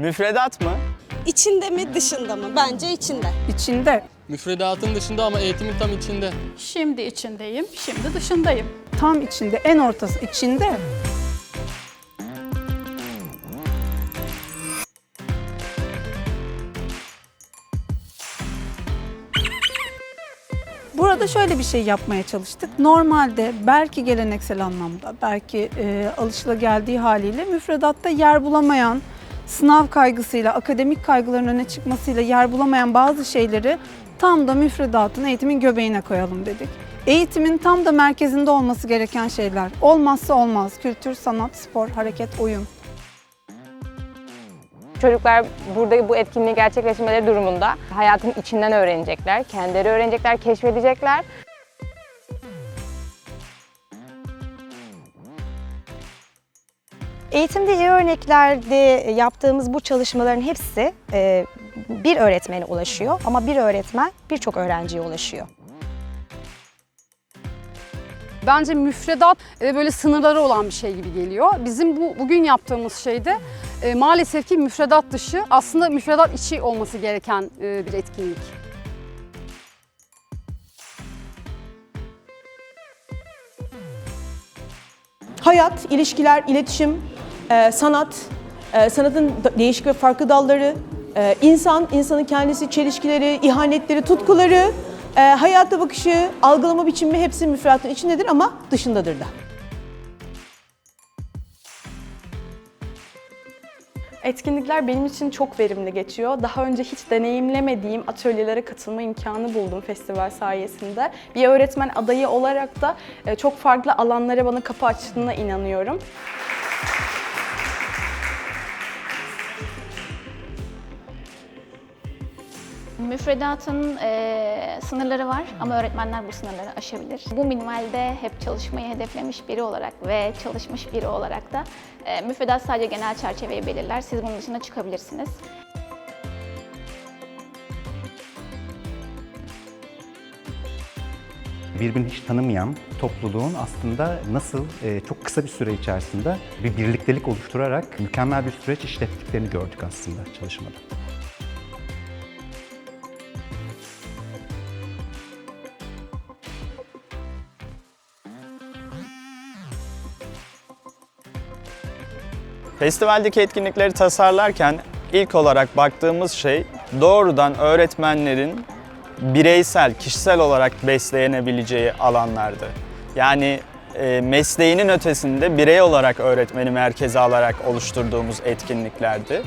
Müfredat mı? İçinde mi dışında mı? Bence içinde. İçinde. Müfredatın dışında ama eğitimin tam içinde. Şimdi içindeyim, şimdi dışındayım. Tam içinde. En ortası içinde. Burada şöyle bir şey yapmaya çalıştık. Normalde belki geleneksel anlamda, belki e, alışılageldiği haliyle müfredatta yer bulamayan, sınav kaygısıyla, akademik kaygıların öne çıkmasıyla yer bulamayan bazı şeyleri tam da müfredatın, eğitimin göbeğine koyalım dedik. Eğitimin tam da merkezinde olması gereken şeyler. Olmazsa olmaz. Kültür, sanat, spor, hareket, oyun. Çocuklar burada bu etkinliği gerçekleştirmeleri durumunda hayatın içinden öğrenecekler, kendileri öğrenecekler, keşfedecekler. Eğitimde iyi örneklerde yaptığımız bu çalışmaların hepsi e, bir öğretmene ulaşıyor ama bir öğretmen birçok öğrenciye ulaşıyor. Bence müfredat e, böyle sınırları olan bir şey gibi geliyor. Bizim bu bugün yaptığımız şeyde e, maalesef ki müfredat dışı aslında müfredat içi olması gereken e, bir etkinlik. Hayat, ilişkiler, iletişim, e, sanat, e, sanatın değişik ve farklı dalları, e, insan, insanın kendisi, çelişkileri, ihanetleri, tutkuları, e, hayata bakışı, algılama biçimi hepsi müfredatın içindedir ama dışındadır da. Etkinlikler benim için çok verimli geçiyor. Daha önce hiç deneyimlemediğim atölyelere katılma imkanı buldum festival sayesinde. Bir öğretmen adayı olarak da çok farklı alanlara bana kapı açtığına inanıyorum. Müfredatın eee, sınırları var ama öğretmenler bu sınırları aşabilir. Bu minvalde hep çalışmayı hedeflemiş biri olarak ve çalışmış biri olarak da eee, müfredat sadece genel çerçeveyi belirler. Siz bunun dışına çıkabilirsiniz. birbirini hiç tanımayan topluluğun aslında nasıl e, çok kısa bir süre içerisinde bir birliktelik oluşturarak mükemmel bir süreç işlettiklerini gördük aslında çalışmada. Festivaldeki etkinlikleri tasarlarken ilk olarak baktığımız şey doğrudan öğretmenlerin bireysel, kişisel olarak besleyebileceği alanlardı. Yani e, mesleğinin ötesinde birey olarak öğretmeni merkeze alarak oluşturduğumuz etkinliklerdi.